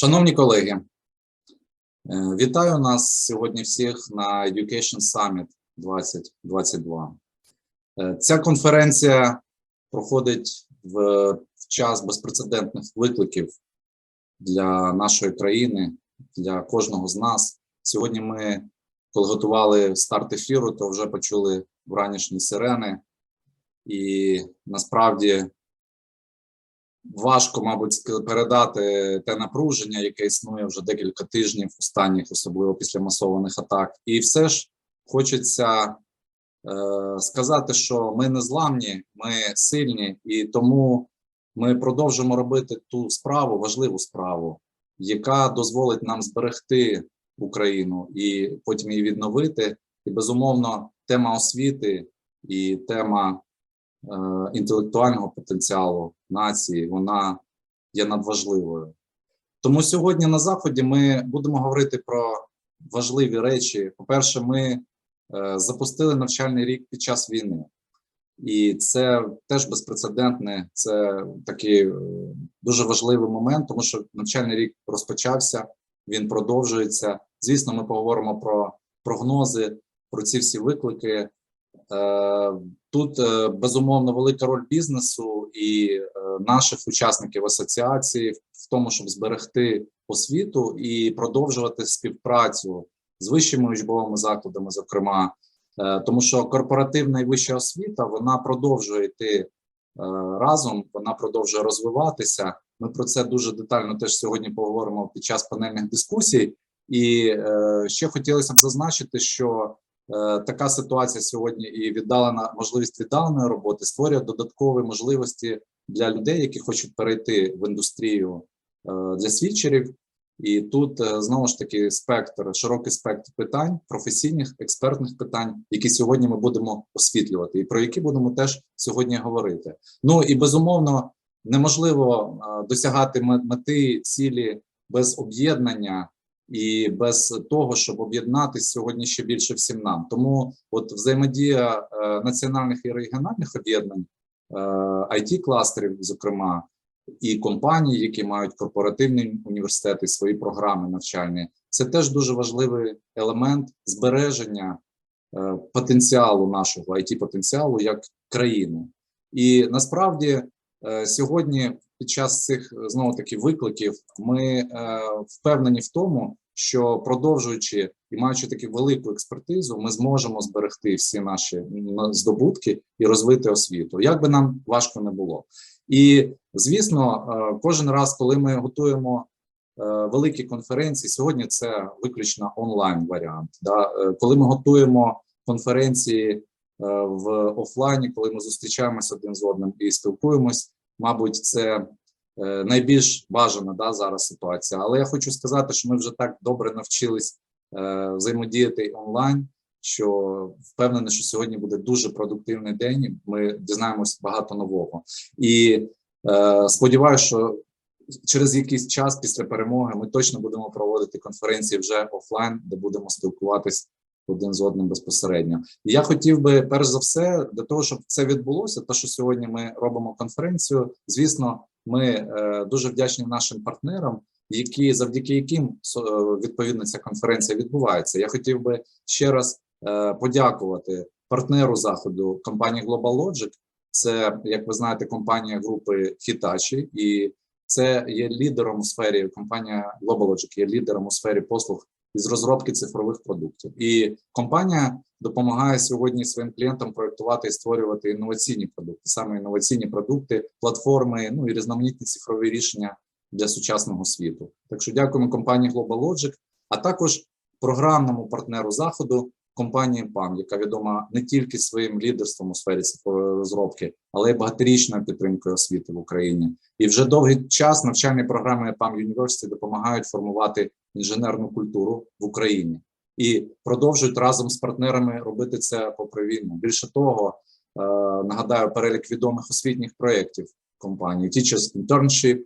Шановні колеги, е, вітаю нас сьогодні всіх на Education Summit 2022. Е, Ця конференція проходить в, час безпрецедентних викликів для нашої країни, для кожного з нас. Сьогодні ми, коли готували старт ефіру, то вже почули вранішні сирени, і насправді важко, мабуть, передати те напруження, яке існує вже декілька тижнів, останніх, особливо після масованих атак. І все ж хочеться е, сказати, що ми не зламні, ми сильні, і тому ми продовжимо робити ту справу, важливу справу, яка дозволить нам зберегти Україну і потім її відновити. І безумовно, тема освіти і тема інтелектуального потенціалу нації, вона є надважливою. Тому сьогодні на заході ми будемо говорити про важливі речі. По-перше, ми е, запустили навчальний рік під час війни, і це теж безпрецедентне. Це такий е, дуже важливий момент, тому що навчальний рік розпочався, він продовжується. Звісно, ми поговоримо про прогнози, про ці всі виклики. Е, Тут е, безумовно велика роль бізнесу і е, наших учасників асоціації в тому, щоб зберегти освіту і продовжувати співпрацю з вищими учбовими закладами, зокрема, тому що корпоративна і вища освіта вона продовжує йти разом, вона продовжує розвиватися. Ми про це дуже детально теж сьогодні поговоримо під час панельних дискусій. І ще хотілося б зазначити, що така ситуація сьогодні і віддалена можливість віддаленої роботи створює додаткові можливості для людей, які хочуть перейти в індустрію е, для свідчерів. І тут е, знову ж таки спектр, широкий спектр питань, професійних експертних питань, які сьогодні ми будемо освітлювати, і про які будемо теж сьогодні говорити. Ну і безумовно неможливо е, досягати ме- мети цілі без об'єднання і без того, щоб об'єднатися сьогодні ще більше всім нам. Тому от взаємодія е, національних і регіональних об'єднань, е, it кластерів, зокрема, і компаній, які мають корпоративні університети, свої програми навчальні, це теж дуже важливий елемент збереження е, потенціалу нашого it потенціалу як країни. І насправді е, сьогодні, під час цих знову таки викликів, ми е, впевнені в тому, що продовжуючи і маючи таку велику експертизу, ми зможемо зберегти всі наші здобутки і розвити освіту, як би нам важко не було. І звісно, е, кожен раз, коли ми готуємо е, великі конференції, сьогодні це виключно онлайн варіант. Да? Е, Коли ми готуємо конференції в офлайні, коли ми зустрічаємося один з одним і спілкуємось, мабуть, це найбільш бажана да, зараз ситуація. Але я хочу сказати, що ми вже так добре навчились е, взаємодіяти онлайн, що впевнений, що сьогодні буде дуже продуктивний день. Ми дізнаємось багато нового. І е, сподіваюся, що через якийсь час після перемоги ми точно будемо проводити конференції вже офлайн, де будемо спілкуватись один з одним безпосередньо. Я хотів би, перш за все, для того, щоб це відбулося, те, що сьогодні ми робимо конференцію. Звісно, ми е, дуже вдячні нашим партнерам, які завдяки яким е, відповідно ця конференція відбувається. Я хотів би ще раз е, подякувати партнеру заходу компанії Global Logic. Це, як ви знаєте, компанія групи Hitachi, і це є лідером у сфері. Компанія Global Logic є лідером у сфері послуг із розробки цифрових продуктів. І компанія допомагає сьогодні своїм клієнтам проектувати і створювати інноваційні продукти, саме інноваційні продукти, платформи, ну і різноманітні цифрові рішення для сучасного світу. Так що дякуємо компанії Global Logic, а також програмному партнеру заходу компанії ПАМ, яка відома не тільки своїм лідерством у сфері цифрової розробки, але й багаторічною підтримкою освіти в Україні. І вже довгий час навчальні програми PAM University допомагають формувати інженерну культуру в Україні і продовжують разом з партнерами робити це попри війну. Більше того, е, нагадаю перелік відомих освітніх проєктів компанії Teachers Internship,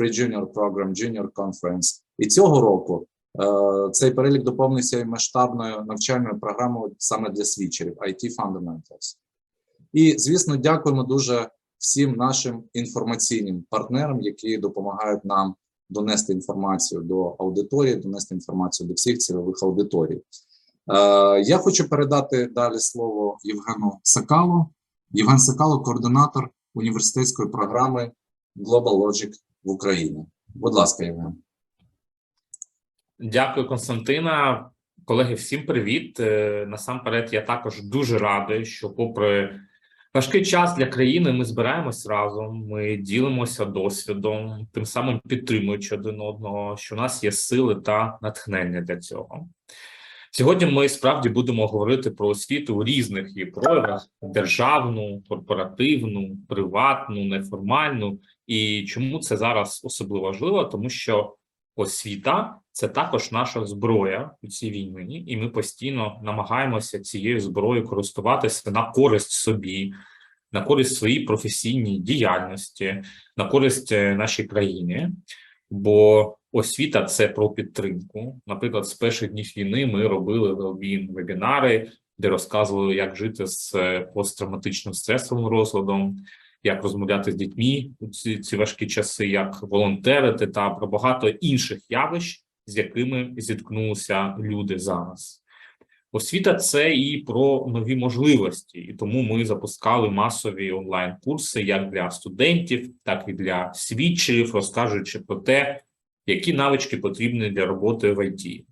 Pre-Junior Program, Junior Conference. І цього року е, цей перелік доповнився і масштабною навчальною програмою саме для свідчерів IT Fundamentals. І, звісно, дякуємо дуже всім нашим інформаційним партнерам, які допомагають нам донести інформацію до аудиторії, донести інформацію до всіх цільових аудиторій. Е, я хочу передати далі слово Євгену Сакалу. Євген Сакало, координатор університетської програми Global Logic в Україні. Будь ласка, Євген. Дякую, Константина. Колеги, всім привіт. Е, Насамперед, я також дуже радий, що, попри важкий час для країни, ми збираємось разом, ми ділимося досвідом, тим самим підтримуючи один одного, що у нас є сили та натхнення для цього. Сьогодні ми справді будемо говорити про освіту у різних її проявах: державну, корпоративну, приватну, неформальну. І чому це зараз особливо важливо? Тому що освіта це також наша зброя у цій війні, і ми постійно намагаємося цією зброєю користуватися на користь собі, на користь своїй професійній діяльності, на користь е, нашій країні. Бо освіта це про підтримку. Наприклад, з перших днів війни ми робили вебінари, де розказували, як жити з е, посттравматичним стресовим розладом, як розмовляти з дітьми у ці, ці важкі часи, як волонтерити та про багато інших явищ, з якими зіткнулися люди зараз. Освіта це і про нові можливості, і тому ми запускали масові онлайн-курси як для студентів, так і для свідчерів, розкажучи про те, які навички потрібні для роботи в ІТ,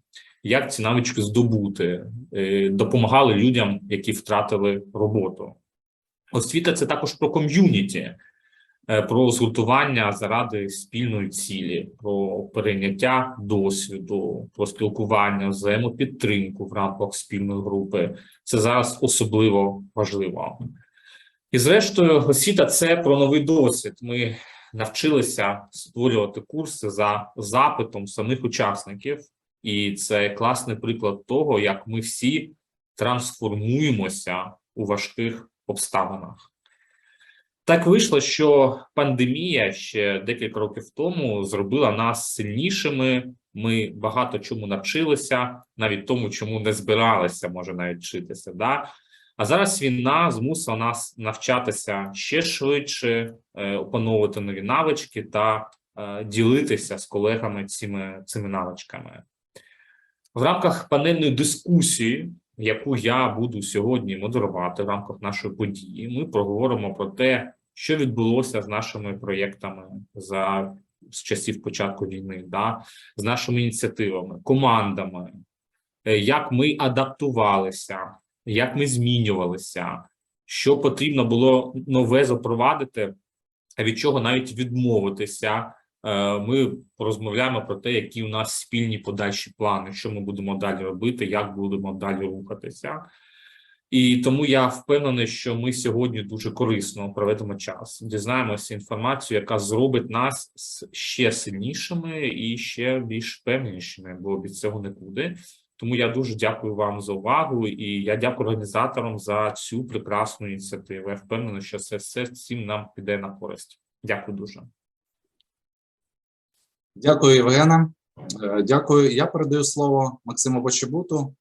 як ці навички здобути, е, допомагали людям, які втратили роботу. Освіта це також про ком'юніті, про згуртування заради спільної цілі, про перейняття досвіду, про спілкування, взаємопідтримку в рамках спільної групи. Це зараз особливо важливо. І, зрештою, освіта це про новий досвід. Ми навчилися створювати курси за запитом самих учасників, і це класний приклад того, як ми всі трансформуємося у важких обставинах. Так вийшло, що пандемія ще декілька років тому зробила нас сильнішими. Ми багато чому навчилися, навіть тому, чому не збиралися, може навіть вчитися. Да? А зараз війна змусила нас навчатися ще швидше, е, опановувати нові навички та е, ділитися з колегами цими, цими навичками. В рамках панельної дискусії яку я буду сьогодні модерувати в рамках нашої події. Ми проговоримо про те, що відбулося з нашими проєктами за з часів початку війни, да, з нашими ініціативами, командами, е, як ми адаптувалися, як ми змінювалися, що потрібно було нове запровадити, від чого навіть відмовитися. Е, ми порозмовляємо про те, які у нас спільні подальші плани, що ми будемо далі робити, як будемо далі рухатися. І тому я впевнений, що ми сьогодні дуже корисно проведемо час, дізнаємося інформацію, яка зробить нас ще сильнішими і ще більш впевненішими, бо від цього нікуди. Тому я дуже дякую вам за увагу, і я дякую організаторам за цю прекрасну ініціативу. Я впевнений, що це все всім нам піде на користь. Дякую дуже. Дякую, Євгена. Е, Дякую. Я передаю слово Максиму Почебуту.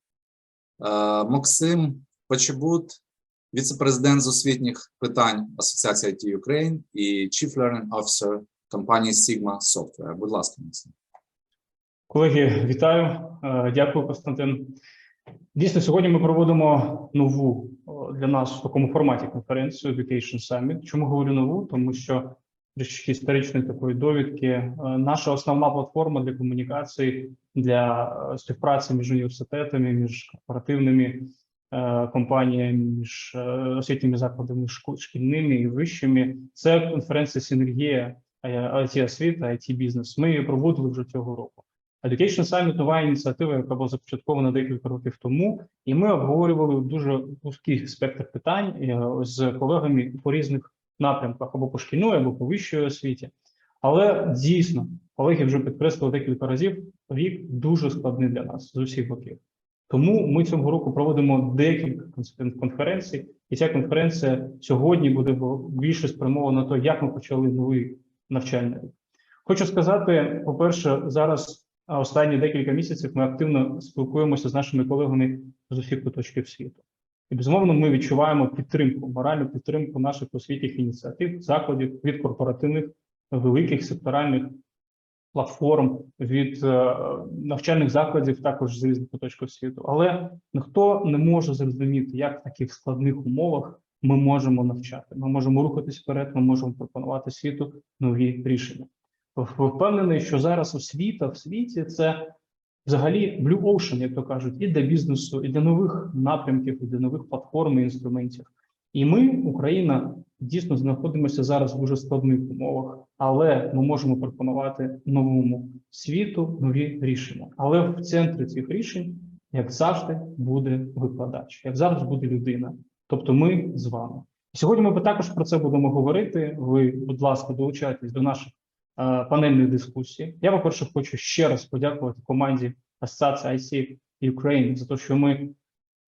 Е, Максим Почебут, віце-президент з освітніх питань Асоціації IT Ukraine і Chief Learning Officer компанії Sigma Software. Будь ласка, Максим. Колеги, вітаю. Е, Дякую, Константин. Дійсно, сьогодні ми проводимо нову для нас в такому форматі конференцію Education Summit. Чому говорю нову? Тому що історичної такої довідки. е, Наша основна платформа для комунікації для е, співпраці між університетами, між корпоративними е, компаніями, між освітніми закладами шкільними і вищими. Це конференція Синергія it освіта, it бізнес. Ми її проводили вже цього року. Education Summit – нова ініціатива, яка була започаткована декілька років тому, і ми обговорювали дуже вузький спектр питань з колегами по різних напрямках або по шкільної, або по вищій освіті. Але дійсно, колеги вже підкреслили декілька разів, рік дуже складний для нас з усіх боків. Тому ми цього року проводимо декілька конференцій, і ця конференція сьогодні буде більше спрямована на те, як ми почали новий навчальний рік. Хочу сказати, по-перше, зараз останні декілька місяців ми активно спілкуємося з нашими колегами з усіх куточків світу. І безумовно, ми відчуваємо підтримку, моральну підтримку наших освітніх ініціатив, закладів від корпоративних, великих секторальних платформ, від е, навчальних закладів, також з різних куточків світу. Але ніхто не може зрозуміти, як в таких складних умовах ми можемо навчати. Ми можемо рухатись вперед, ми можемо пропонувати світу нові рішення. Впевнений, що зараз освіта в світі це взагалі blue ocean, як то кажуть, і для бізнесу, і для нових напрямків, і для нових платформ і інструментів. І ми, Україна, дійсно знаходимося зараз в дуже складних умовах, але ми можемо пропонувати новому світу нові рішення. Але в центрі цих рішень, як завжди, буде викладач, як завжди буде людина. Тобто, ми з вами. Сьогодні ми також про це будемо говорити. Ви, будь ласка, долучайтесь до наших е, панельних дискусій. Я, по-перше, хочу ще раз подякувати команді Асоціації IC Ukraine за те, що ми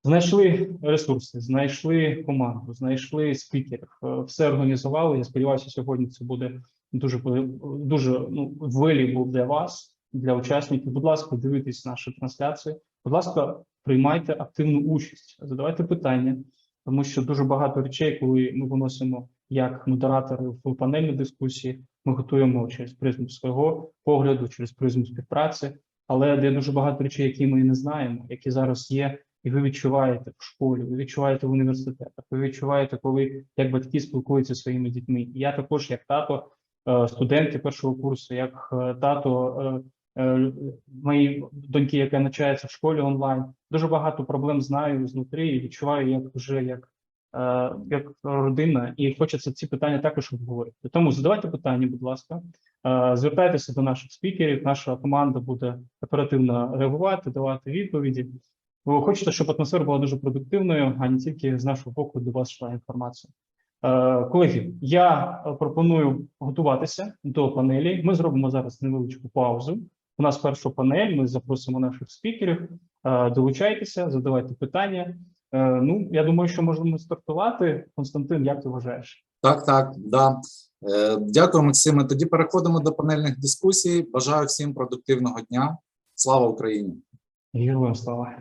знайшли ресурси, знайшли команду, знайшли спікерів, е, все організували. Я сподіваюся, сьогодні це буде дуже дуже ну valuable для вас, для учасників. Будь ласка, дивитесь наші трансляції. Будь ласка, приймайте активну участь, задавайте питання, тому що дуже багато речей, коли ми виносимо як модератори в панельні дискусії, ми готуємо через призму свого погляду, через призму співпраці. Але є дуже багато речей, які ми не знаємо, які зараз є, і ви відчуваєте в школі, ви відчуваєте в університетах, ви відчуваєте, коли як батьки спілкуються зі своїми дітьми. Я також, як тато, е, студенти першого курсу, як е, тато е, моєї доньки, яка навчається в школі онлайн, дуже багато проблем знаю знутрі і відчуваю, як вже як. Е, Як родина, і хочеться ці питання також обговорити. Тому задавайте питання, будь ласка, Е, звертайтеся до наших спікерів. Наша команда буде оперативно реагувати, давати відповіді. Ви хочете, щоб атмосфера була дуже продуктивною, а не тільки з нашого боку до вас йшла інформація. Е, Колеги, я пропоную готуватися до панелі. Ми зробимо зараз невеличку паузу. У нас перша панель. Ми запросимо наших спікерів. Долучайтеся, задавайте питання. Е, Ну, я думаю, що можемо стартувати. Константин, як ти вважаєш? Так, так, да. Е, Дякую, Максиме. Тоді переходимо до панельних дискусій. Бажаю всім продуктивного дня. Слава Україні! Героям слава.